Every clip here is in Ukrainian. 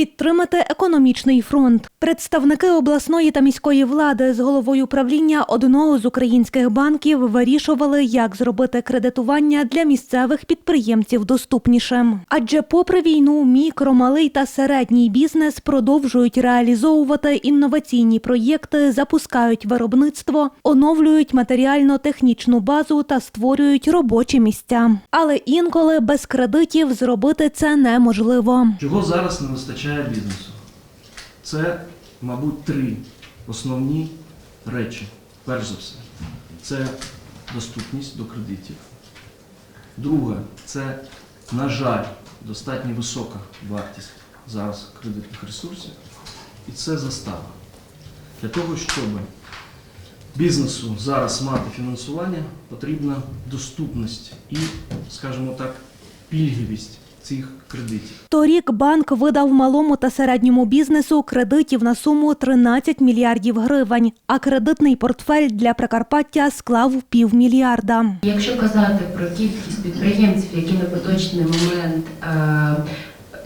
happy підтримати економічний фронт. Представники обласної та міської влади з головою правління одного з українських банків вирішували, як зробити кредитування для місцевих підприємців доступнішим. Адже, попри війну, мікро, малий та середній бізнес продовжують реалізовувати інноваційні проєкти, запускають виробництво, оновлюють матеріально-технічну базу та створюють робочі місця. Але інколи без кредитів зробити це неможливо. Чого зараз не вистачає бізнесу? Це, мабуть, три основні речі. Перш за все, це доступність до кредитів. Друге, це, на жаль, достатньо висока вартість зараз кредитних ресурсів. І це застава. Для того, щоб бізнесу зараз мати фінансування, потрібна доступність і, скажімо так, пільгівість цих кредитів. Торік банк видав малому та середньому бізнесу кредитів на суму 13 мільярдів гривень, а кредитний портфель для Прикарпаття склав півмільярда. Якщо казати про кількість підприємців, які на поточний момент е,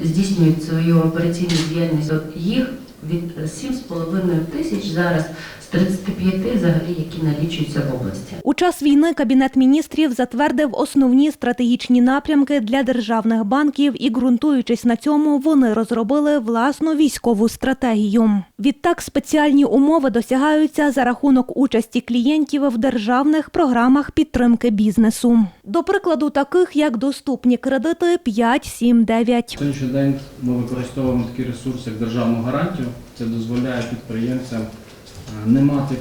здійснюють свою операційну діяльність, то їх від 7,5 тисяч зараз з 35 взагалі, які налічуються в області. У час війни Кабінет міністрів затвердив основні стратегічні напрямки для державних банків і, ґрунтуючись на цьому, вони розробили власну військову стратегію. Відтак спеціальні умови досягаються за рахунок участі клієнтів в державних програмах підтримки бізнесу. До прикладу, таких як доступні кредити 5, 7, 9. На Сьогоднішній день ми використовуємо такі ресурси, як державну гарантію. Це дозволяє підприємцям е, не мати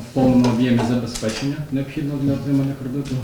в повному об'ємі забезпечення необхідного для отримання кредиту.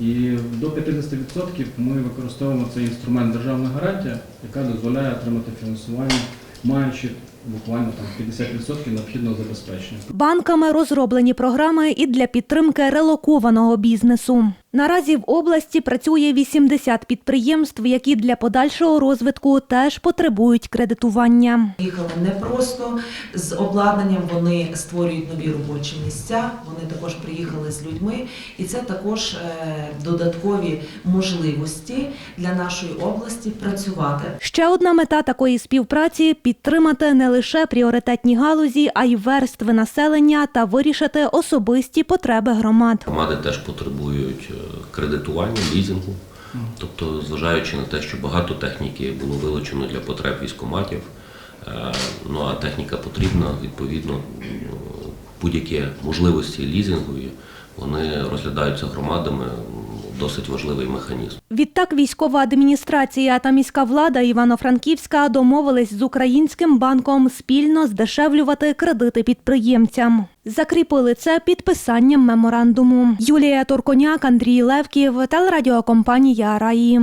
І до 50% ми використовуємо цей інструмент державна гарантія, яка дозволяє отримати фінансування, маючи буквально там 50% необхідного забезпечення. Банками розроблені програми і для підтримки релокованого бізнесу. Наразі в області працює 80 підприємств, які для подальшого розвитку теж потребують кредитування. Їхали не просто з обладнанням, вони створюють нові робочі місця. Вони також приїхали з людьми, і це також е, додаткові можливості для нашої області працювати. Ще одна мета такої співпраці підтримати не лише пріоритетні галузі, а й верстви населення та вирішити особисті потреби громад. Громади теж потребують е, кредитування, лізингу. Тобто, зважаючи на те, що багато техніки було вилучено для потреб військоматів, е, ну а техніка потрібна, відповідно, будь-які можливості лізингові вони розглядаються громадами досить важливий механізм. Відтак військова адміністрація та міська влада Івано-Франківська домовились з українським банком спільно здешевлювати кредити підприємцям. Закріпили це підписанням меморандуму. Юлія Турконяк, Андрій Левків, телерадіокомпанія Раї.